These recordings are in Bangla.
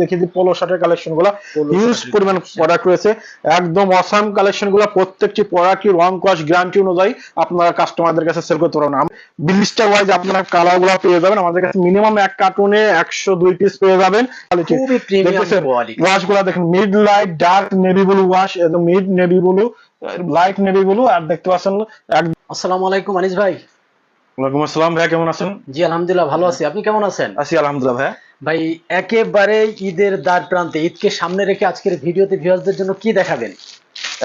দেখে দিই পোলো শার্টের কালেকশনগুলো। হিউজ পরিমাণ প্রোডাক্ট রয়েছে। একদম অসাম কালেকশনগুলো। প্রত্যেকটি প্রোডাক্টই রং কস্ট গ্যারান্টি অনুযায়ী আপনারা কাস্টমারদের কাছে সেল করতে পারবেন। বিলিস্টার ওয়াইজ আপনারা কালারগুলো পেয়ে যাবেন। আমাদের কাছে মিনিমাম এক কার্টুনে একশো দুই পিস পেয়ে যাবেন। ওয়াশগুলা দেখেন। Mid light dark navy blue wash একদম mid navy blue light navy blue আর দেখতে পাচ্ছেন একদম আসসালামু আলাইকুম আনিস ভাই। ওয়ালাইকুম আসসালাম ভাইয়া কেমন আছেন? জি আলহামদুলিল্লাহ ভালো আছি। আপনি কেমন আছেন? আছি আলহামদুলিল্লাহ ভাইয়া। ভাই একেবারে ঈদের দ্বার প্রান্তে ঈদকে সামনে রেখে আজকের ভিডিওতে ভিউয়ারদের জন্য কি দেখাবেন?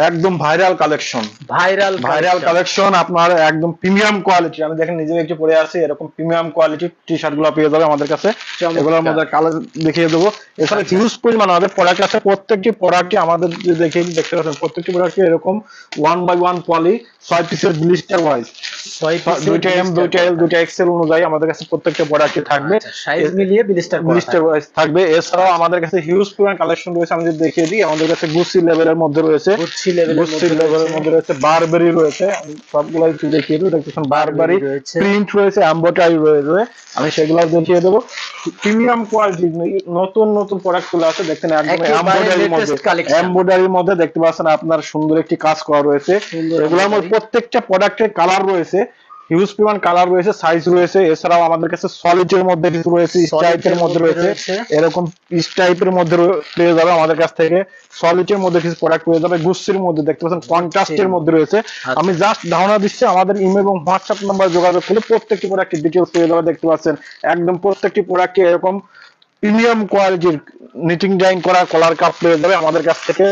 একদম viral collection viral viral collection আপনার একদম প্রিমিয়াম কোয়ালিটি আমি দেখেন নিজে একটু পরে আছি এরকম প্রিমিয়াম কোয়ালিটি টি শার্টগুলো পেয়ে যাবে আমাদের কাছে। এগুলোর মধ্যে কালার দেখিয়ে দেবো। এছাড়া হিউজ পরিমাণ আমাদের প্রোডাক্ট আছে। প্রত্যেকটি প্রোডাক্টই আমাদের দিই, দেখতে পাচ্ছেন প্রত্যেকটি প্রোডাক্টই এরকম ওয়ান বাই ওয়ান পলি ছয় পিসের ব্লিস্টার ওয়াইজ দুইটা এম দুইটা এল দুইটা এক্সেল অনুযায়ী আমাদের কাছে প্রত্যেকটা প্রোডাক্টই থাকবে। সাইজ মিলিয়ে বিলিস্টার ব্লিস্টার ওয়াইজ থাকবে। এছাড়াও আমাদের কাছে হিউজ পরিমাণ কালেকশন রয়েছে। আমি দেখিয়ে দিই আমাদের কাছে গুচি লেভেলের মধ্যে রয়েছে। গুচ্ছি লেভেলের মধ্যে রয়েছে। মধ্যে রয়েছে আমি সবগুলো একটু দেখিয়ে দিই দেখতেছেন বারবেরি প্রিন্ট রয়েছে। এমব্রয়ডারি রয়েছে আমি সেগুলো দেখিয়ে দেবো। প্রিমিয়াম কোয়ালিটি নতুন নতুন প্রোডাক্টগুলো আছে। একদম এমব্রয়ডারির মধ্যে। দেখতে পাচ্ছেন আপনার সুন্দর একটি কাজ করা রয়েছে। এগুলোর মধ্যে। প্রত্যেকটা প্রোডাক্টের কালার রয়েছে। হিউজ পরিমাণ কালার রয়েছে সাইজ রয়েছে এছাড়াও আমাদের কাছে সলিডের মধ্যে কিছু রয়েছে স্ট্রাইপের মধ্যে রয়েছে। এরকম স্ট্রাইপের মধ্যে পেয়ে যাবে আমাদের কাছ থেকে। সলিডের মধ্যে কিছু প্রোডাক্ট পেয়ে যাবে গুচ্ছির মধ্যে দেখতে পাচ্ছেন কন্ট্রাস্টের মধ্যে রয়েছে। আচ্ছা। আমি জাস্ট ধারণা দিচ্ছি আমাদের ইমেল এবং হোয়াটসঅ্যাপ নাম্বার যোগাযোগ করলে প্রত্যেকটি প্রোডাক্টের ডিটেলস পেয়ে যাবে দেখতে পাচ্ছেন। একদম প্রত্যেকটি প্রোডাক্টে এরকম প্রিমিয়াম কোয়ালিটির নিটিং ডাইন করা কলার কাপ পেয়ে যাবে আমাদের কাছ থেকে।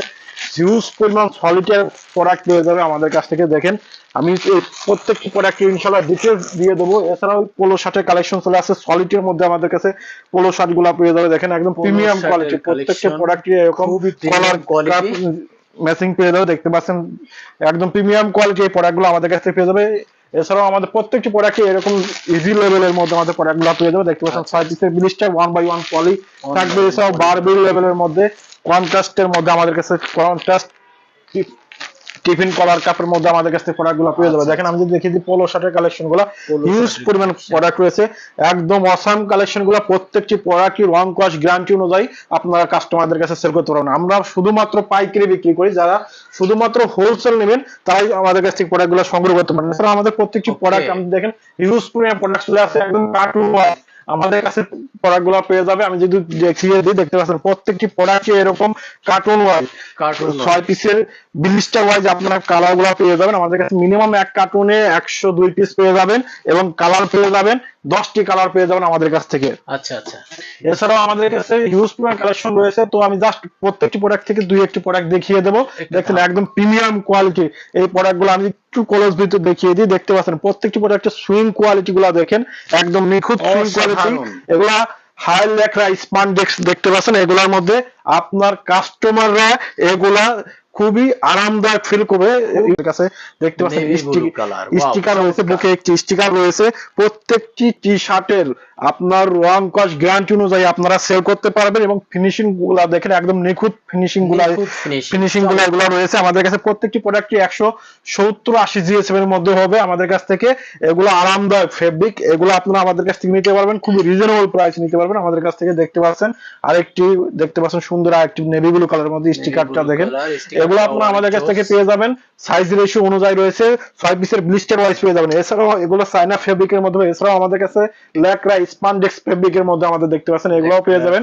হিউজ পরিমাণ সলিটার প্রোডাক্ট পেয়ে যাবে আমাদের কাছ থেকে দেখেন। আমি এই প্রত্যেকটি প্রোডাক্ট ইনশাল্লাহ ডিটেলস দিয়ে দেবো। এছাড়াও পোলো শার্টের কালেকশন চলে আসছে সলিটের মধ্যে আমাদের কাছে পোলো শার্টগুলা পেয়ে যাবে। দেখেন একদম প্রিমিয়াম কোয়ালিটি প্রত্যেকটা প্রোডাক্টই এরকম কলার ম্যাচিং পেয়ে যাবে দেখতে পাচ্ছেন? একদম প্রিমিয়াম কোয়ালিটি এই প্রোডাক্টগুলো আমাদের কাছ থেকে পেয়ে যাবে। এছাড়াও আমাদের প্রত্যেকটি প্রোডাক্টে এরকম ইজি লেভেলের মধ্যে আমাদের প্রোডাক্টগুলো পেয়ে যাবে দেখতে পাচ্ছেন? ছয় পিসের blister one by one poly থাকবে। এছাড়াও বারবিল লেভেলের মধ্যে কন্ট্রাস্টের মধ্যে আমাদের কাছে কন্ট্রাস্ট টিফিন কলার কাপের মধ্যে আমাদের কাছে প্রোডাক্টগুলো পেয়ে যাবে। দেখেন আমি যদি দেখি পোলো শার্টের কালেকশনগুলো হিউজ পরিমাণ প্রোডাক্ট রয়েছে। একদম অসাম কালেকশনগুলো প্রত্যেকটি প্রোডাক্টই রং কস্ট গ্যারান্টি অনুযায়ী আপনারা কাস্টমারদের কাছে সেল করতে পারবেন। আমরা শুধুমাত্র পাইকারি বিক্রি করি যারা শুধুমাত্র হোলসেল নেবেন তারাই আমাদের কাছ থেকে প্রোডাক্টগুলো সংগ্রহ করতে পারেন আমাদের প্রত্যেকটি প্রোডাক্ট আপনি দেখেন হিউজ পরিমাণ প্রোডাক্ট চলে আসে একদম কার্টুন আমাদের কাছে প্রোডাক্টগুলো পেয়ে যাবে। আমি যদি দেখিয়ে দিই দেখতে পাচ্ছেন প্রত্যেকটি প্রোডাক্টই এরকম কার্টুন ওয়াইজ কার্টুন ছয় পিসের বিলিস্টার ওয়াইজ আপনারা কালারগুলো পেয়ে যাবেন। আমাদের কাছে মিনিমাম এক কার্টুনে একশো দুই পিস পেয়ে যাবেন এবং কালার পেয়ে যাবেন দশটি কালার পেয়ে যাবেন আমাদের কাছ থেকে। আচ্ছা আচ্ছা। এছাড়াও আমাদের কাছে হিউজ পরিমাণ কালেকশন রয়েছে। তো আমি জাস্ট প্রত্যেকটি প্রোডাক্ট থেকে দুই একটি প্রোডাক্ট দেখিয়ে দেবো। দেখছেন একদম প্রিমিয়াম কোয়ালিটি এই প্রোডাক্টগুলো আমি একটু কলেজ ভিতরে দেখিয়ে দিই। দেখতে পাচ্ছেন প্রত্যেকটি প্রোডাক্টের সুইং কোয়ালিটি গুলো দেখেন একদম নিখুঁত সুইং কোয়ালিটি। এগুলা হাই লেখরা স্পান্ডেক্স দেখতে পাচ্ছেন এগুলার মধ্যে আপনার কাস্টমাররা এগুলা খুবই আরামদায়ক ফিল করবে। এর কাছে দেখতে পাচ্ছেন স্টিকার রয়েছে বুকে একটি স্টিকার রয়েছে। প্রত্যেকটি টি শার্টের আপনার রং কস্ট গ্যারান্টি অনুযায়ী আপনারা সেল করতে পারবেন এবং ফিনিশিংগুলা দেখেন একদম নিখুঁত ফিনিশিংগুলা ফিনিশিংগুলো এগুলো রয়েছে। আমাদের কাছে প্রত্যেকটি প্রোডাক্টই একশো সত্তর আশি জিএসএম এর মধ্যে হবে। আমাদের কাছ থেকে এগুলো আরামদায়ক ফেব্রিক এগুলো আপনারা আমাদের কাছ থেকে নিতে পারবেন। খুবই রিজনেবল প্রাইস নিতে পারবেন আমাদের কাছ থেকে দেখতে পাচ্ছেন। আরেকটি দেখতে পাচ্ছেন সুন্দর আরেকটি নেভি ব্লু কালারের মধ্যে স্টিকারটা দেখেন। এগুলো আপনারা আমাদের কাছ থেকে পেয়ে যাবেন। সাইজ রেশিও অনুযায়ী রয়েছে। ছয় পিসের ব্লিস্টার ওয়াইজ পেয়ে যাবেন। এছাড়াও এগুলো সাইনা ফেব্রিকের মধ্যে এছাড়াও আমাদের কাছে ল্যাকরা স্পান্ডেক্স ফেব্রিকের মধ্যে আমাদের দেখতে পাচ্ছেন এগুলোও পেয়ে যাবেন।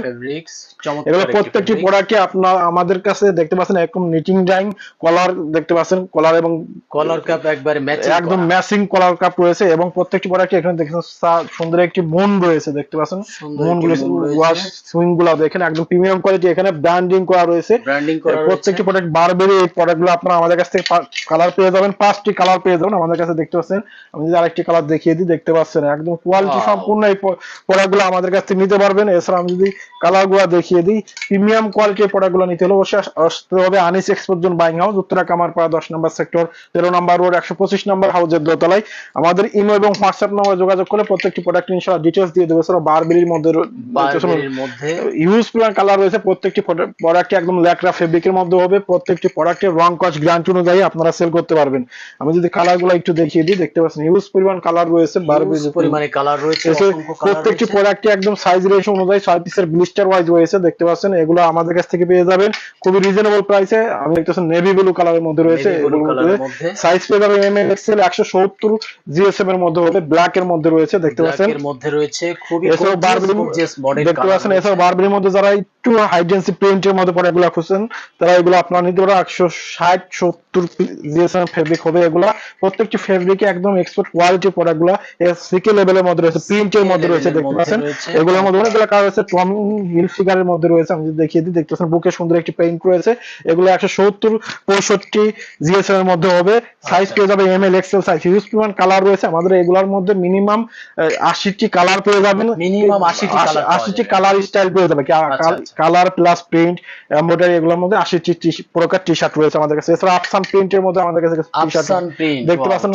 এগুলো প্রত্যেকটি প্রোডাক্টে আপনার আমাদের কাছে দেখতে পাচ্ছেন এরকম নিটিং ডাইং কলার দেখতে পাচ্ছেন কলার এবং কলার কাপ একবারে ম্যাচিং একদম ম্যাচিং কলার কাপ রয়েছে এবং প্রত্যেকটি প্রোডাক্টে এখানে দেখেন সুন্দর একটি মন রয়েছে দেখতে পাচ্ছেন? মনগুলো ওয়াশ সুইংগুলো দেখেন একদম প্রিমিয়াম কোয়ালিটি এখানে ব্র্যান্ডিং করা রয়েছে। ব্র্যান্ডিং করা প্রত্যেকটি প্রোডাক্ট বারবেরি এই প্রোডাক্টগুলো আপনারা আমাদের কাছ থেকে কালার পেয়ে যাবেন পাঁচটি কালার পেয়ে যাবেন আমাদের কাছে দেখতে পাচ্ছেন। আমি যদি আরেকটি কালার দেখিয়ে দিই দেখতে পাচ্ছেন একদম কোয়ালিটি সম্পূর্ণ এই প্রোডাক্টগুলো আমাদের কাছ থেকে নিতে পারবেন। এছাড়া আমি যদি কালারগুলো দেখিয়ে দিই প্রিমিয়াম কোয়ালিটির প্রোডাক্টগুলো নিতে হলে অবশ্যই আসতে হবে Anis export buying house Uttara Kamarpara দশ নম্বর সেক্টর তেরো নম্বর রোড একশো পঁচিশ নম্বর হাউসের দোতলায়। আমাদের ইমো এবং হোয়াটসঅ্যাপ নম্বরে যোগাযোগ করে প্রত্যেকটি প্রোডাক্ট ইনশাল্লাহ ডিটেলস দিয়ে দেবো। এছাড়া বারবেরির মধ্যে ইউজ প্লান কালার রয়েছে প্রত্যেকটি প্রোডাক্ট একদম ল্যাকরা ফেব্রিকের মধ্যে হবে। প্রত্যেকটি প্রোডাক্টের রং কচ গ্রান্ট অনুযায়ী আপনারা সেল করতে পারবেন। আমি যদি কালারগুলো একটু দেখিয়ে দিই দেখতে পাচ্ছেন হিউজ পরিমাণ কালার রয়েছে Huge পরিমাণে কালার রয়েছে প্রত্যেকটি রয়েছে। প্রোডাক্টে একদম সাইজ রেশিও অনুযায়ী ছয় পিসের ব্লিস্টার ওয়াইজ রয়েছে দেখতে পাচ্ছেন? এগুলো আমাদের কাছ থেকে পেয়ে যাবেন। খুবই রিজনেবল প্রাইসে আমি দেখতেছেন নেভি ব্লু কালারের মধ্যে রয়েছে। সাইজ পেয়ে যাবেন এম এল এক্সেল একশো সত্তর জিএসএম এর মধ্যে হবে ব্ল্যাক এর মধ্যে রয়েছে দেখতে পাচ্ছেন? এর মধ্যে রয়েছে খুবই এছাড়াও বারবেরি মডেল দেখতে পাচ্ছেন এছাড়াও বারবেরির মধ্যে যারা একটু হাইডেন্সি প্রিন্টের মধ্যে প্রোডাক্টগুলো খুঁজছেন তারা এগুলো আপনারা নিতে পারেন একশো ষাট সত্তর জিএসএম ফেব্রিক হবে এগুলা। প্রত্যেকটি ফেব্রিকে একদম এক্সপোর্ট কোয়ালিটি প্রোডাক্টগুলো সিকে লেভেলের মধ্যে রয়েছে প্রিন্টের মধ্যে রয়েছে দেখতে পাচ্ছেন? এগুলোর মধ্যে অনেকগুলো কালার রয়েছে টম হিল ফিগারের মধ্যে রয়েছে আমি যদি দেখিয়ে দিই দেখতে পাচ্ছেন বুকে সুন্দর একটি পেইন্ট রয়েছে। এগুলো একশো সত্তর পঁয়ষট্টি জিএসএম এর মধ্যে হবে। সাইজ পেয়ে যাবে M L XL size huge পরিমাণ কালার রয়েছে। আমাদের এগুলোর মধ্যে মিনিমাম আশিটি কালার পেয়ে যাবেন। Minimum 80 টি colour পাওয়া আশিটি কালার স্টাইল পেয়ে যাবে আচ্ছা, আচ্ছা। কালার প্লাস প্রিন্ট এমব্রয়ডারি এগুলোর মধ্যে আশিটি প্রকার টি শার্ট রয়েছে আমাদের কাছে। এছাড়া আফসান প্রিন্টের মধ্যে আমাদের কাছে টি শার্ট দেখতে পাচ্ছেন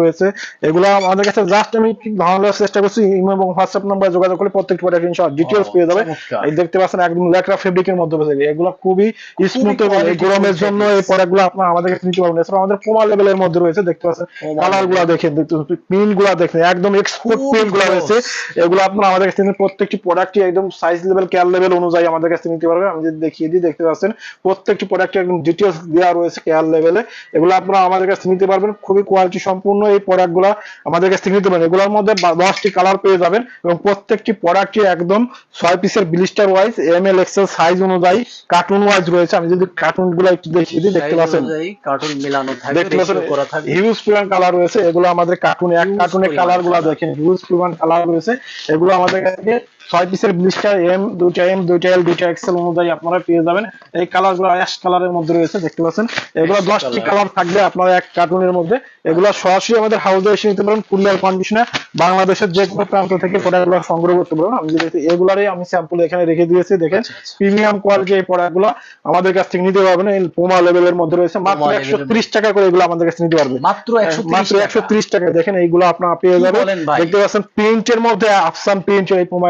রয়েছে। এগুলো আমাদের কাছে জাস্ট আমি ধারণার চেষ্টা করছি এবং হোয়াটসঅ্যাপ নাম্বার যোগাযোগ করে প্রত্যেকটি প্রোডাক্ট ইনশাআল্লাহ ডিটেইলস ও, পেয়ে যাবে। এই দেখতে পাচ্ছেন একদম ফেব্রিকের মধ্যে এগুলো খুবই স্মুথ এবং এই গরমের জন্য এই প্রোডাক্টগুলো আপনারা আমাদের কাছে নিতে পারবেন। এছাড়া আমাদের পোমা লেভেলের মধ্যে রয়েছে দেখতে পাচ্ছেন। Puma কালারগুলা level। দেখেন দেখতে প্রিন্ট দেখেন একদম এক্সপোর্ট খুব প্রিন্টগুলা close। রয়েছে। এগুলো আপনারা আমাদের কাছে প্রত্যেকটি প্রোডাক্টই একদম সাইজ লেভেল কেয়ার লেভেল অনুযায়ী আমাদের কাছে নিতে পারবেন। আমি যদি দেখিয়ে দিই দেখতে পাচ্ছেন প্রত্যেকটি প্রোডাক্টে একদম ডিটেলস দেওয়া রয়েছে কেয়ার লেভেলে এগুলো আপনারা আমাদের কাছে নিতে পারবেন। খুবই কোয়ালিটি সম্পূর্ণ এই প্রোডাক্টগুলো আমাদের কাছ নিতে পারবেন। এগুলোর মধ্যে দশটি কালার পেয়ে যাবেন এবং প্রত্যেকটি প্রোডাক্টই একদম ছয় পিসের blister wise M L XL size অনুযায়ী কার্টুন ওয়াইজ রয়েছে। আমি যদি কার্টুনগুলো একটু দেখিয়ে দিই দেখতে পাচ্ছেন? কার্টুন মিলানো থাকবে দেখতে পাচ্ছেন? করা থাকবে। হিউজ পরিমাণ কালার রয়েছে। এগুলো আমাদের কার্টুনে এক কার্টুনে কালারগুলা দেখেন। হিউজ পরিমাণ কালার রয়েছে। এগুলো আমাদের কাছে ছয় পিসের ব্লিস্টার এম দুইটা এম দুইটা এল দুইটা এক্সেল অনুযায়ী আপনারা পেয়ে যাবেন। এই কালারগুলো অ্যাশ কালারের মধ্যে রয়েছে দেখতে পাচ্ছেন। এগুলো দশটি কালার থাকবে আপনারা এক কার্টুনের মধ্যে। এগুলো সরাসরি আমাদের হাউসে এসে নিতে পারেন কুরিয়ার কন্ডিশনে বাংলাদেশের যে কোনো প্রান্ত থেকে প্রোডাক্টগুলো সংগ্রহ করতে পারেন আমি যদি এগুলারই আমি স্যাম্পল এখানে রেখে দিয়েছি দেখেন। আচ্ছা, আচ্ছা। প্রিমিয়াম কোয়ালিটি এই প্রোডাক্টগুলো আমাদের কাছ থেকে নিতে পারবেন। এই পোমা লেভেলের মধ্যে রয়েছে। মাত্র একশো ত্রিশ টাকা করে এগুলো আমাদের কাছে নিতে পারবেন মাত্র 130 মাত্র একশো ত্রিশ টাকা। দেখেন এইগুলো আপনারা পেয়ে যাবেন। দেখতে পাচ্ছেন প্রিন্টের মধ্যে আফসান প্রিন্ট এই পোমা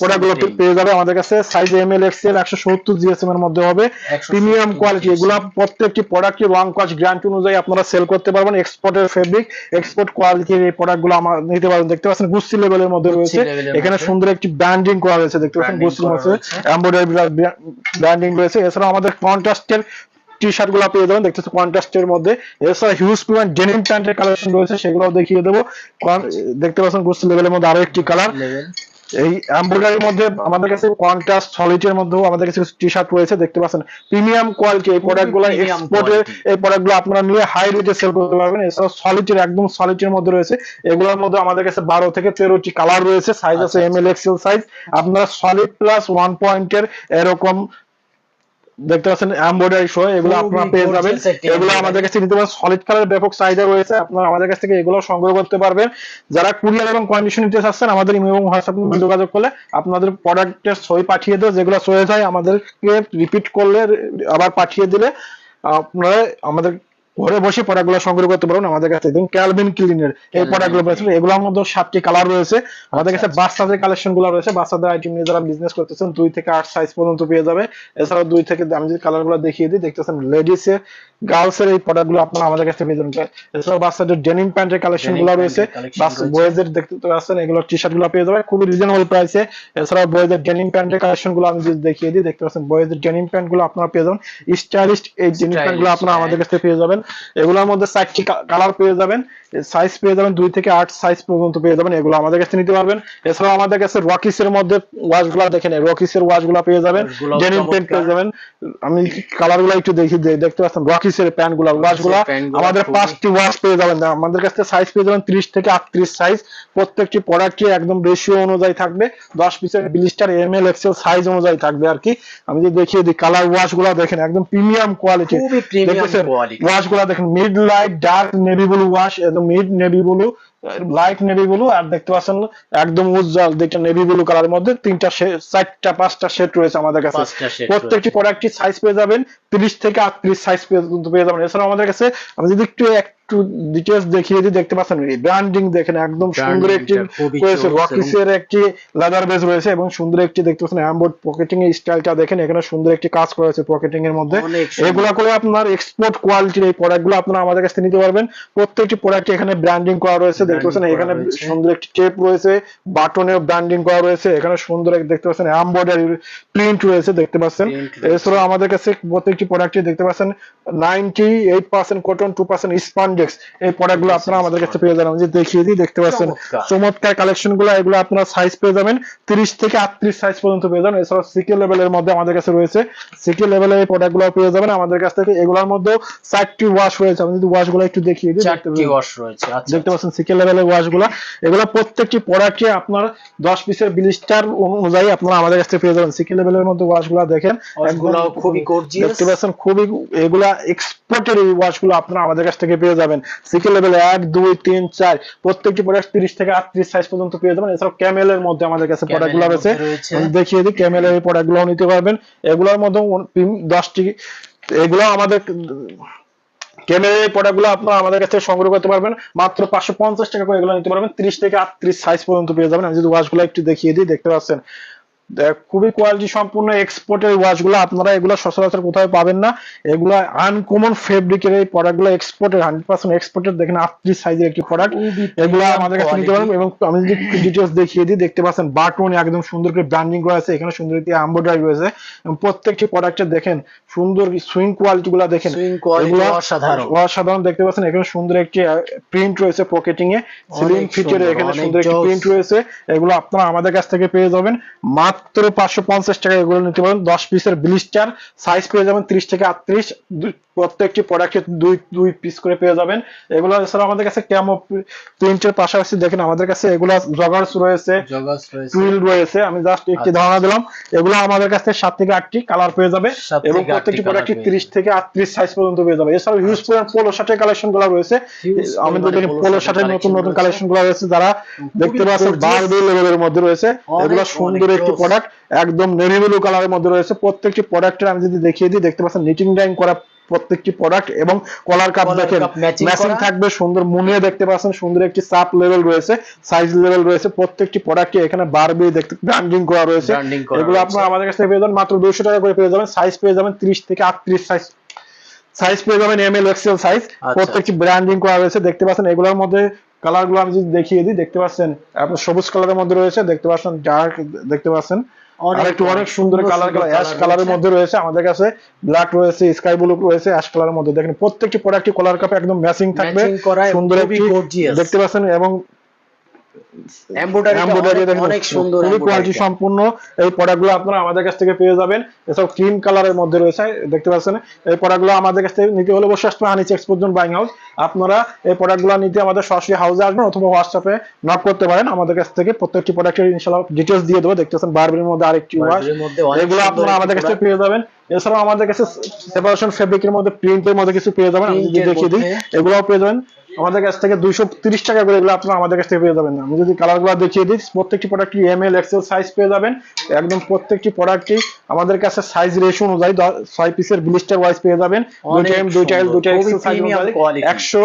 প্রোডাক্টগুলো। পেয়ে যাবে আমাদের কাছে। সাইজ এম এল এক্সেল একশো সত্তর জিএসএম এর মধ্যে হবে। প্রিমিয়াম কোয়ালিটি এগুলা প্রত্যেকটি প্রোডাক্টের রং কাজ গ্যারান্টি অনুযায়ী আপনারা সেল করতে পারবেন। এক্সপোর্টের ফেব্রিক এক্সপোর্ট কোয়ালিটির এই প্রোডাক্টগুলো আমার নিতে পারবেন। দেখতে পাচ্ছেন গুস্তি লেভেলের মধ্যে রয়েছে। এখানে সুন্দর একটি ব্র্যান্ডিং করা রয়েছে দেখতে পাচ্ছেন Branding মধ্যে। এমব্রয়ডারি ব্র্যান্ডিং রয়েছে। এছাড়া আমাদের কন্ট্রাস্টের টি শার্টগুলো পেয়ে যাবেন। দেখতেছেন কন্ট্রাস্টের মধ্যে। এছাড়া হিউজ পরিমাণ ডেনিম প্যান্টের কালেকশন রয়েছে। সেগুলো দেখিয়ে দেবো। দেখতে পাচ্ছেন গুস্তি লেভেলের মধ্যে আরও একটি কালার এই এমব্রয়ডারির মধ্যে আমাদের কাছে কন্ট্রাস্ট সলিটের মধ্যেও আমাদের কাছে টি শার্ট রয়েছে দেখতে পাচ্ছেন? প্রিমিয়াম কোয়ালিটি এই প্রোডাক্টগুলো এক্সপোর্টে। এই প্রোডাক্টগুলো আপনারা নিয়ে হাই রেটে সেল করতে পারবেন। এছাড়াও সলিটের একদম সলিটের মধ্যে রয়েছে। এগুলোর মধ্যে আমাদের কাছে বারো থেকে তেরোটি কালার রয়েছে। সাইজ আছে এম এল এক্সেল সাইজ আপনারা সলিড প্লাস ওয়ান পয়েন্টের এরকম দেখতে পাচ্ছেন এমব্রয়ডারি শো এগুলো আপনারা পেয়ে যাবেন। এগুলো আমাদের কাছে নিতে পারেন সলিড কালার ব্যাপক চাহিদা রয়েছে আপনারা আমাদের কাছ থেকে এগুলো সংগ্রহ করতে পারবেন। যারা কুরিয়ার এবং কন্ডিশন নিতে চাচ্ছেন আমাদের ইমেল এবং হোয়াটসঅ্যাপ নাম্বারে যোগাযোগ করলে আপনাদের প্রোডাক্টের সই পাঠিয়ে দেয় যেগুলো সয়ে যায় আমাদেরকে রিপিট করলে আবার পাঠিয়ে দিলে আপনারা আমাদের ঘরে বসে প্রোডাক্টগুলো সংগ্রহ করতে পারবেন আমাদের কাছে দেখুন ক্যালভিন ক্লিনের এই প্রোডাক্টগুলো রয়েছে। এগুলোর মধ্যে সাতটি কালার রয়েছে। আমাদের কাছে আচ্ছা। বাচ্চাদের কালেকশনগুলো রয়েছে। বাচ্চাদের আইটেম নিয়ে যারা বিজনেস করতেছেন দুই থেকে আট সাইজ পর্যন্ত পেয়ে যাবে। এছাড়াও দুই থেকে আমি যদি কালারগুলো দেখিয়ে দিই দেখতেছেন লেডিস এর গার্লস এর এই প্রোডাক্টগুলো আপনারা আমাদের কাছে পেয়ে যাবেন। এছাড়াও বাচ্চাদের ডেনিম প্যান্টের কালেকশনগুলো রয়েছে। রয়েছে। বয়েজের দেখতে তো পাচ্ছেন এগুলো টি শার্টগুলো পেয়ে যাবে খুবই রিজনেবল প্রাইসে এছাড়াও বয়েজের ডেনিম প্যান্টের কালেকশনগুলো আমি যদি দেখিয়ে দিই দেখতে পাচ্ছেন বয়েজের ডেনিম প্যান্টগুলো আপনারা পেয়ে যাবেন। স্টাইলিশ এই ডেনিম প্যান্টগুলো আপনারা আমাদের হ্যাঁ। কাছে পেয়ে যাবেন। এগুলোর মধ্যে চারটি কালার পেয়ে যাবেন সাইজ পেয়ে যাবেন দুই থেকে আট সাইজ পর্যন্ত পেয়ে যাবেন এগুলো আমাদের কাছে নিতে পারবেন। এছাড়াও আমাদের কাছে রকিস এর মধ্যে ওয়াচগুলা দেখেন রকিস এর ওয়াচগুলা পেয়ে যাবেন ডেনিম প্যান্ট পেয়ে যাবেন। আমি কালারগুলো একটু দেখি দেখতে পাচ্ছেন রকিস এর প্যান্টগুলা ওয়াচগুলা আমাদের পাঁচটি ওয়াচ পেয়ে যাবেন। আমাদের কাছে সাইজ পেয়ে যাবেন ত্রিশ থেকে আটত্রিশ সাইজ প্রত্যেকটি প্রোডাক্টই একদম রেশিও অনুযায়ী থাকবে। দশ পিসের blister M L XL size অনুযায়ী থাকবে আর কি। আমি যদি দেখিয়ে দিই কালার ওয়াচগুলা দেখেন একদম প্রিমিয়াম কোয়ালিটি খুবই প্রিমিয়াম কোয়ালিটি ওয়াশ গুলা দেখেন mid light dark navy blue wash একদম mid navy blue light navy blue আর দেখতে পাচ্ছেন একদম উজ্জ্বল দুইটা নেভি ব্লু কালারের মধ্যে তিনটা চারটা পাঁচটা সেট রয়েছে আমাদের কাছে। প্রত্যেকটি প্রোডাক্টটি সাইজ পেয়ে যাবেন তিরিশ থেকে আটত্রিশ সাইজ পর্যন্ত পেয়ে যাবেন। এছাড়া আমাদের কাছে আমি যদি একটু এক- একটু ডিটেলস দেখিয়ে দিই দেখতে পাচ্ছেন এই ব্র্যান্ডিং দেখেন একদম সুন্দর একটি রয়েছে রকিসের একটি লেদার বেস রয়েছে এবং সুন্দর একটি দেখতে পাচ্ছেন অ্যাম্বোর্ড পকেটিং এর স্টাইলটা দেখেন এখানে সুন্দর একটি কাজ করা হয়েছে পকেটিং এর মধ্যে। এগুলা করে আপনার এক্সপোর্ট কোয়ালিটির এই প্রোডাক্টগুলো আপনারা আমাদের কাছ থেকে নিতে পারবেন। প্রত্যেকটি প্রোডাক্ট এখানে ব্র্যান্ডিং করা রয়েছে দেখতে পাচ্ছেন এখানে সুন্দর একটি টেপ রয়েছে বাটনেও ব্র্যান্ডিং করা রয়েছে এখানে সুন্দর দেখতে পাচ্ছেন এমব্রয়ডারি প্রিন্ট রয়েছে দেখতে পাচ্ছেন। এছাড়াও আমাদের কাছে প্রত্যেকটি প্রোডাক্টে দেখতে পাচ্ছেন ninety eight percent cotton two percent spandex এই প্রোডাক্টগুলো আপনারা আমাদের কাছে পেয়ে যাবেন। যে দেখিয়ে দিই দেখতে পাচ্ছেন চমৎকার। কালেকশনগুলো এগুলো আপনারা সাইজ পেয়ে যাবেন। তিরিশ থেকে আটত্রিশ সাইজ পর্যন্ত পেয়ে যাবেন। এছাড়াও সিকে লেভেলের মধ্যে আমাদের কাছে রয়েছে। সিকে লেভেলের এই প্রোডাক্টগুলো পেয়ে যাবেন। আমাদের কাছ থেকে এগুলোর মধ্যেও চারটি ওয়াশ রয়েছে। আমি যদি ওয়াশগুলো একটু দেখিয়ে দিই চারটি ওয়াশ রয়েছে আচ্ছা। দেখতে পাচ্ছেন সিকে লেভেলের ওয়াশগুলা। এগুলো প্রত্যেকটি প্রোডাক্টে আপনার দশ পিসের ব্লিস্টার অনুযায়ী আপনারা আমাদের কাছ থেকে পেয়ে যাবেন। সিকে লেভেলের মধ্যে ওয়াশগুলা দেখেন। ওয়াশগুলো একদম খুবই gorgeous। দেখতে পাচ্ছেন খুবই এগুলা এক্সপোর্টের এই ওয়াশগুলো আপনারা আমাদের কাছ থেকে পেয়ে যাবেন। সিকে লেভেলে এক দুই তিন চার প্রত্যেকটি প্রোডাক্ট তিরিশ থেকে আটত্রিশ সাইজ পর্যন্ত পেয়ে যাবেন। এছাড়াও ক্যামেলের মধ্যে আমাদের কাছে প্রোডাক্টগুলো এর রয়েছে। দেখিয়ে দিই ক্যামেলের এই প্রোডাক্টগুলো নিতে পারবেন। এগুলোর মধ্যে দশটি এগুলো আমাদের ক্যামেরার এই প্রোডাক্টগুলো আপনারা আমাদের কাছ সংগ্রহ করতে পারবেন। মাত্র পাঁচশো পঞ্চাশ টাকা করে এগুলো নিতে পারবেন। তিরিশ থেকে আটত্রিশ সাইজ পর্যন্ত পেয়ে যাবেন। আমি যদি ওয়াশগুলো একটু দেখিয়ে দিই দেখতে পাচ্ছেন? খুবই কোয়ালিটি সম্পূর্ণ এক্সপোর্টের ওয়াচগুলো আপনারা এগুলো সচরাচর কোথাও পাবেন না। এগুলো আনকমন ফেব্রিকের এই প্রোডাক্টগুলো এক্সপোর্টের হান্ড্রেড পার্সেন্ট এক্সপোর্টের দেখেন আটত্রিশ সাইজের একটি প্রোডাক্ট এগুলা আমাদের কাছে নিতে পারেন পারবেন এবং আমি যদি ডিটেলস দেখিয়ে দিই দেখতে পাচ্ছেন বাটন একদম সুন্দর করে ব্র্যান্ডিং করা আছে। এখানে সুন্দর একটি এমব্রয়ডারি রয়েছে। এবং প্রত্যেকটি প্রোডাক্টে দেখেন সুন্দর সুইং কোয়ালিটি গুলা দেখেন। অসাধারণ। অসাধারণ দেখতে পাচ্ছেন। এখানে সুন্দর একটি প্রিন্ট রয়েছে পকেটিং এ। স্লিম অনেক সুন্দর, এখানে সুন্দর একটি প্রিন্ট রয়েছে। এগুলো আপনারা আমাদের কাছ থেকে পেয়ে যাবেন। মাত্র পাঁচশো পঞ্চাশ টাকা এগুলো নিতে পারেন। দশ পিসের ব্লিস্টার সাইজ পেয়ে যাবেন ত্রিশ থেকে আটত্রিশ। প্রত্যেকটি প্রোডাক্টে দুই দুই পিস করে পেয়ে যাবেন। এগুলো এছাড়া আমাদের কাছে ক্যামো প্রিন্টের পাশাপাশি দেখেন আমাদের কাছে এগুলো জগার্স রয়েছে টুইল রয়েছে। আমি জাস্ট একটি আচ্ছা। ধারণা দিলাম। এগুলো আমাদের কাছে সাত থেকে আটটি কালার পেয়ে যাবে এবং প্রত্যেকটি প্রোডাক্টটি তিরিশ থেকে আটত্রিশ সাইজ পর্যন্ত পেয়ে যাবে। এছাড়াও হিউজ পরিমাণ পোলো শার্টের কালেকশনগুলো রয়েছে। আমাদের দেখেন পোলো শার্টের নতুন নতুন। কালেকশনগুলো রয়েছে। যারা দেখতে পাচ্ছেন বারবি লেভেলের মধ্যে রয়েছে। এগুলো সুন্দর একটি প্রোডাক্ট একদম নেভি ব্লু কালারের মধ্যে রয়েছে। প্রত্যেকটি প্রোডাক্টের আমি যদি দেখিয়ে দিই দেখতে পাচ্ছেন নিটিং ডাইং করা প্রত্যেকটি প্রোডাক্ট এবং কলার কাপ দেখেন ম্যাচিং থাকবে সুন্দর মুনিয়ে দেখতে পাচ্ছেন সুন্দর একটি সাপ লেভেল রয়েছে সাইজ লেভেল রয়েছে প্রত্যেকটি প্রোডাক্টে এখানে বারবি দেখতে ব্র্যান্ডিং করা রয়েছে এগুলো। আপনারা আমাদের কাছ পেয়ে যাবেন মাত্র দুশো টাকা করে পেয়ে যাবেন সাইজ পেয়ে যাবেন ত্রিশ থেকে আটত্রিশ সাইজ সাইজ পেয়ে যাবেন এম এল এক্সেল সাইজ। প্রত্যেকটি ব্র্যান্ডিং করা রয়েছে দেখতে পাচ্ছেন এগুলোর মধ্যে কালারগুলো আমি যদি দেখিয়ে দিই দেখতে পাচ্ছেন আপনার সবুজ কালারের মধ্যে রয়েছে দেখতে পাচ্ছেন ডার্ক দেখতে পাচ্ছেন আরেকটু অনেক সুন্দর কালার অ্যাশ কালারের মধ্যে রয়েছে আমাদের কাছে ব্ল্যাক রয়েছে স্কাই ব্লু রয়েছে অ্যাশ কালারের মধ্যে। দেখেন প্রত্যেকটি প্রোডাক্টই কলার কাপে একদম ম্যাচিং থাকবে। সুন্দর। দেখতে পাচ্ছেন এবং অনেক সুন্দর খুবই কোয়ালিটি সম্পূর্ণ। এই প্রোডাক্টগুলো আপনারা আমাদের কাছ থেকে পেয়ে যাবেন। এসব ক্রিম কালারের মধ্যে রয়েছে দেখতে পাচ্ছেন? এই প্রোডাক্টগুলো আমাদের কাছ থেকে নিতে হলে অবশ্যই আসবে হানি চেক্স পর্যন্ত বাইং হাউস আপনারা এই প্রোডাক্টগুলো নিতে আমাদের সরাসরি হাউসে আসবেন অথবা হোয়াটসঅ্যাপে নক করতে পারেন। আমাদের কাছ থেকে প্রত্যেকটি প্রোডাক্টের ইনশাআল্লাহ ডিটেলস দিয়ে দেবো। দেখতে পাচ্ছেন বারবির মধ্যে আরেকটি ওয়াশ বারবির মধ্যে অনেক এগুলো আপনারা আমাদের কাছ থেকে পেয়ে যাবেন। এছাড়াও আমাদের কাছে সেপারেশন ফেব্রিকের মধ্যে প্রিন্টের মধ্যে কিছু পেয়ে যাবেন। আমি দেখিয়ে দিই। এগুলোও পেয়ে যাবেন। আমাদের কাছ থেকে দুইশো তিরিশ টাকা করে এগুলো আপনারা আমাদের কাছ থেকে পেয়ে যাবেন। আমি যদি কালারগুলো দেখিয়ে দিই প্রত্যেকটি প্রোডাক্টই এম এল এক্সেল সাইজ পেয়ে যাবেন। একদম প্রত্যেকটি প্রোডাক্টই আমাদের কাছে সাইজ রেশো অনুযায়ী ছয় পিসের ব্লিস্টার ওয়াইজ পেয়ে যাবেন। দুইটা এম দুইটা এল দুইটা এক্সেল সাইজ অনুযায়ী একশো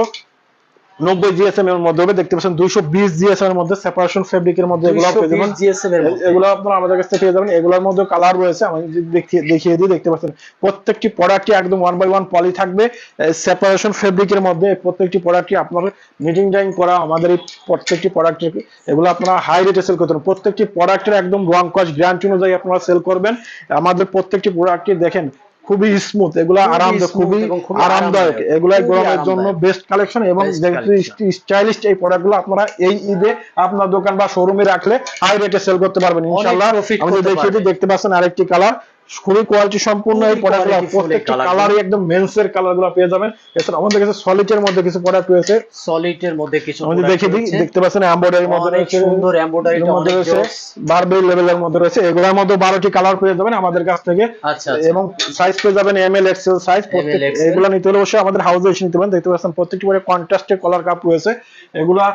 নব্বই জিএসএম এর মধ্যে হবে। দেখতে পাচ্ছেন দুইশো বিশ জিএসএম এর মধ্যে সেপারেশন ফেব্রিকের মধ্যে এগুলো পেয়ে যাবেন। 220 GSM এর। এগুলো আপনারা আমাদের কাছ থেকে পেয়ে যাবেন। এগুলোর মধ্যে কালার রয়েছে। আমি দেখিয়ে দেখিয়ে দিই দেখতে পাচ্ছেন। প্রত্যেকটি প্রোডাক্টই একদম ওয়ান বাই ওয়ান পলি থাকবে। সেপারেশন ফেব্রিকের মধ্যে প্রত্যেকটি প্রোডাক্টই আপনার নিটিং ডাইং করা আমাদের এই প্রত্যেকটি প্রোডাক্ট এগুলো আপনারা হাই রেটে সেল করতে প্রত্যেকটি প্রোডাক্টের একদম রং কস্ট গ্যারান্টি অনুযায়ী আপনারা সেল করবেন। আমাদের প্রত্যেকটি প্রোডাক্টই দেখেন খুবই স্মুথ এগুলা আরামদায়ক খুবই আরামদায়ক এগুলাই গরমের জন্য বেস্ট কালেকশন এবং স্টাইলিশ এই প্রোডাক্টগুলো আপনারা এই ঈদে আপনার দোকান বা শোরুমে রাখলে হাই রেটে সেল করতে পারবেন ইনশাআল্লাহ। আমি দেখিয়ে দিই দেখতে পাচ্ছেন আরেকটি কালার খুবই কোয়ালিটি সম্পূর্ণ এই প্রোডাক্টগুলো প্রত্যেকটি কালারই একদম মেন্সের কালারগুলো পেয়ে যাবেন। এছাড়া আমাদের কাছে সলিডের মধ্যে কিছু প্রোডাক্ট রয়েছে। সলিড এর মধ্যে কিছু আমি দেখে দিই। দেখতে পাচ্ছেন এমব্রয়ডারির মধ্যে রয়েছে। সুন্দর এর মধ্যে রয়েছে। বারবেল লেভেলের মধ্যে রয়েছে। এগুলোর মধ্যে বারোটি কালার পেয়ে যাবেন আমাদের কাছ থেকে। আচ্ছা, আচ্ছা। এবং সাইজ পেয়ে যাবেন এম এল এক্সেল সাইজ প্রত্যেক XL এগুলো নিতে হলে অবশ্যই আমাদের হাউসে এসে নিতে পারেন। দেখতে পাচ্ছেন প্রত্যেকটি করে কন্ট্রাস্টের কলার কাপ রয়েছে। এগুলা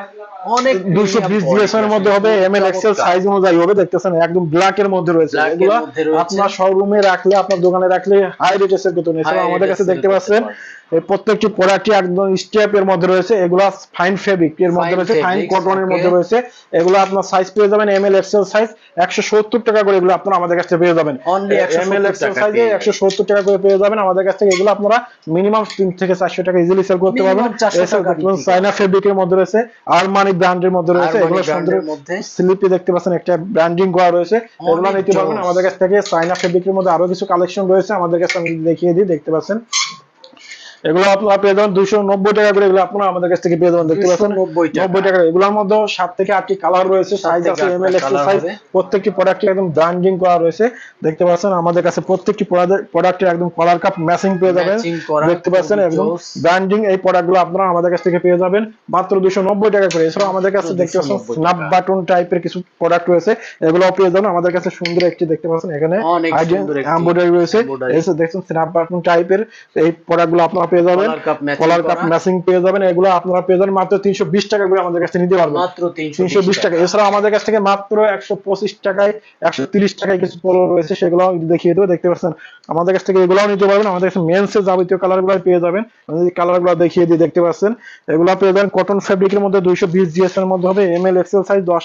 অনেক দুশো premium বিশ quality এর মধ্যে হবে এম এল এক্সেল। সাইজ অনুযায়ী হবে দেখতেছেন একদম ব্ল্যাক এর মধ্যে রয়েছে এগুলা আপনার শোরুমে রাখলে আপনার দোকানে রাখলে হাই রেটের সেল করতে আমাদের কাছে দেখতে পাচ্ছেন। এই প্রত্যেকটি প্রোডাক্টই একদম স্টেপের মধ্যে রয়েছে। এগুলা ফাইন ফেব্রিক এর মধ্যে রয়েছে ফাইন কটনের মধ্যে রয়েছে। এগুলো আপনার সাইজ পেয়ে যাবেন এম এল এক্সেল সাইজ একশো সত্তর টাকা করে এগুলো আপনারা আমাদের কাছ থেকে পেয়ে যাবেন। এম এল 170 এক্সেল সাইজে একশো সত্তর টাকা করে পেয়ে যাবেন। আমাদের কাছ থেকে এগুলো আপনারা মিনিমাম তিন থেকে চারশো টাকা ইজিলি সেল করতে পারবেন। 400 এছাড়া টাকা দেখবেন বিক্রি চাইনা ফেব্রিকের মধ্যে রয়েছে আরমানি ব্র্যান্ডের মধ্যে রয়েছে। এগুলো সুন্দর এর স্লিপি দেখতে পাচ্ছেন একটা ব্র্যান্ডিং করা রয়েছে। এগুলো নিতে পারবেন। আমাদের কাছ থেকে চাইনা ফেব্রিকের মধ্যে আরও কিছু কালেকশন রয়েছে। আমাদের কাছে আমি দেখিয়ে দিই দেখতে পাচ্ছেন। এগুলো আপনারা পেয়ে যাবেন দুইশো নব্বই টাকা করে এগুলো আপনারা আমাদের কাছ থেকে পেয়ে যাবেন দেখতে পাচ্ছেন? 290 টাকা। নব্বই টাকা। এগুলোর মধ্যে সাত থেকে আটটি কালার রয়েছে সাইজ আছে এম এল সাইজ প্রত্যেকটি প্রোডাক্টে একদম ব্র্যান্ডিং করা রয়েছে। দেখতে পাচ্ছেন আমাদের কাছে প্রত্যেকটি প্রোডাক্টে একদম কলার কাপ ম্যাচিং পেয়ে যাবেন। দেখতে পাচ্ছেন একদম ব্র্যান্ডিং এই প্রোডাক্টগুলো আপনারা আমাদের কাছ থেকে পেয়ে যাবেন। মাত্র দুশো নব্বই টাকা করে। এছাড়াও আমাদের কাছে দেখতে পাচ্ছেন 290 স্ন্যাপ বাটন টাইপের কিছু প্রোডাক্ট রয়েছে। এগুলো পেয়ে যাবেন। আমাদের কাছে সুন্দর একটি দেখতে পাচ্ছেন এখানে এমব্রয়ডারি রয়েছে। দেখছেন স্ন্যাপ বাটন টাইপের এই প্রোডাক্টগুলো আপনারা পেয়ে যাবেন। কলার কাপ ম্যাচিং পেয়ে যাবেন। এগুলো আপনারা পেয়ে যাবেন মাত্র তিনশো বিশ টাকা করে আমাদের কাছে নিতে পারবেন। মাত্র তিনশো বিশ টাকা। এছাড়াও আমাদের কাছ থেকে মাত্র একশো পঁচিশ টাকায় একশো তিরিশ টাকায় কিছু পলো রয়েছে সেগুলো দেখিয়ে দেবো। দেখতে পাচ্ছেন আমাদের কাছ থেকে এগুলোও নিতে পারবেন। আমাদের কাছে মেন্সের যাবতীয় কালারগুলো পেয়ে যাবেন। আমি কালারগুলো দেখিয়ে দিই দেখতে পাচ্ছেন এগুলো পেয়ে যাবেন কটন ফেব্রিকের মধ্যে দুইশো বিশ জিএস এর মধ্যে হবে। এম এল এক্সেল সাইজ দশ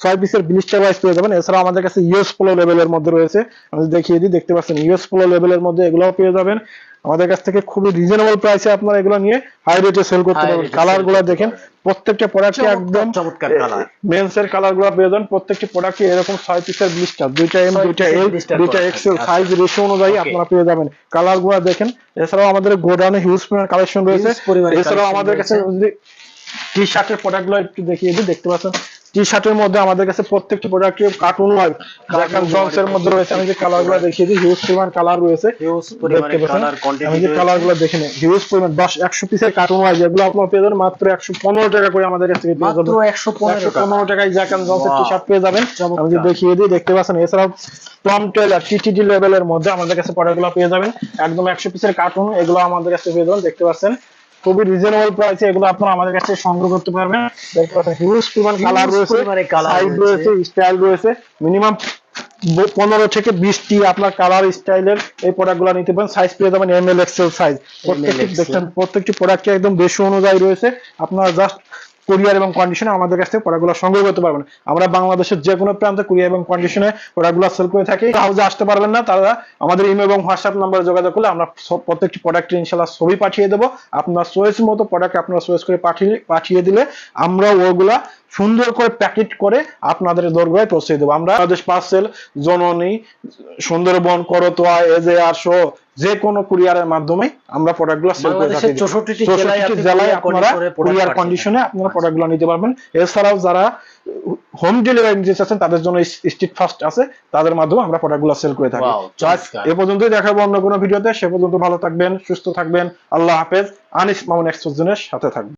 ছয় পিসের ব্লিস্টার ওয়াইজ পেয়ে যাবেন। এছাড়াও আমাদের কাছে ইউএস পোলো লেভেলের মধ্যে রয়েছে। আমি দেখিয়ে দিই দেখতে পাচ্ছেন ইউএস পোলো লেভেলের মধ্যে এগুলোও পেয়ে যাবেন। আমাদের কাছ থেকে খুবই রিজনেবল প্রাইসে আপনারা এগুলো নিয়ে হাই রেটে সেল করতে পারবেন। কালারগুলো দেখেন প্রত্যেকটা প্রোডাক্টে একদম চমৎকার কালার মেন্স এর কালারগুলো পেয়ে যাবেন। প্রত্যেকটি প্রোডাক্ট এরকম ছয় পিসের ব্লিস্টার দুইটা এম দুইটা এর এল দুইটা এক্সেল সাইজ রেশিও অনুযায়ী আপনারা পেয়ে যাবেন। কালারগুলো দেখেন এছাড়াও আমাদের গোডাউনে হিউজ কালেকশন রয়েছে। এছাড়াও আমাদের কাছে যদি টি শার্টের প্রোডাক্টগুলো একটু দেখিয়ে দিই দেখতে পাচ্ছেন? টি শার্টের মধ্যে আমাদের কাছে প্রত্যেকটি প্রোডাক্টে কার্টুন লাইভ জাকান জনস এর মধ্যে রয়েছে আমি যে কালারগুলো দেখিয়ে দিই হিউজ পরিমাণ কালার রয়েছে। হিউজ পরিমাণে কালার কোয়ান্টিটি আমি যে কালারগুলো দেখে নিই হিউজ পরিমাণ দশ একশো পিসের কার্টুন ওয়াইজ এগুলো আপনার পেয়ে যাবেন মাত্র একশো পনেরো টাকা করে আমাদের কাছ থেকে পেয়ে যাবেন। একশো পনেরো টাকায় জ্যাকান জনসের Wow. টি শার্ট পেয়ে যাবেন। আমি যে দেখিয়ে দিই দেখতে পাচ্ছেন এছাড়াও টম টেলার টিটিডি লেভেলের মধ্যে আমাদের কাছে প্রোডাক্টগুলো পেয়ে যাবেন। একদম একশো পিসের কার্টুন এগুলো আমাদের কাছে পেয়ে যাবেন দেখতে পাচ্ছেন? খুবই রিজনেবল প্রাইসে এগুলো আপনারা আমাদের কাছে সংগ্রহ করতে পারবেন। দেখতে পাচ্ছেন হিউজ পরিমাণ কালার রয়েছে সাইজ রয়েছে। স্টাইল রয়েছে। মিনিমাম পনেরো থেকে বিশটি আপনার কালার স্টাইলের এই প্রোডাক্টগুলো নিতে পারেন। সাইজ পেয়ে যাবেন এম এল এক্সেল সাইজ প্রত্যেকটি দেখছেন প্রত্যেকটি প্রোডাক্টে একদম বেশি অনুযায়ী রয়েছে। আপনারা জাস্ট কুরিয়ার এবং কন্ডিশনে আমাদের কাছ থেকে প্রোডাক্টগুলো সংগ্রহ করতে পারবেন। আমরা বাংলাদেশের যে কোনো প্রান্তে কুরিয়ার এবং কন্ডিশনে প্রোডাক্টগুলো সেল করে থাকি। হাউজে আসতে পারবেন না তারা। আমাদের ইমেল এবং হোয়াটসঅ্যাপ নাম্বারে যোগাযোগ করলে আমরা প্রত্যেকটি প্রোডাক্টের ইনশাল্লাহ ছবি পাঠিয়ে দেবো। আপনার চয়েস মতো প্রোডাক্ট আপনারা চয়েস করে পাঠিয়ে পাঠিয়ে দিলে আমরা ওগুলা সুন্দর করে প্যাকেট করে আপনাদের দোরগোড়ায় পৌঁছে দেবো। আমরা বাংলাদেশ পার্সেল জননী, সুন্দরবন, করতোয়া এজে আর যে কোনো কুরিয়ারের মাধ্যমে আমরা প্রোডাক্টগুলো সেল করে থাকি। 64টি 64টি জেলায় আপনি জেলায় আপনারা কুরিয়ার কন্ডিশনে আপনারা প্রোডাক্টগুলো নিতে পারবেন। এছাড়াও যারা হোম ডেলিভারি নিতে চাচ্ছেন তাদের জন্য স্ট্রিট ফাস্ট আছে। তাদের মাধ্যমে আমরা প্রোডাক্টগুলো সেল করে থাকি। এ পর্যন্তই দেখাবো অন্য কোনো ভিডিওতে। সে পর্যন্ত ভালো থাকবেন সুস্থ থাকবেন। আল্লাহ হাফেজ। আনিস মামুন এক্সপোজনের সাথে থাকবেন।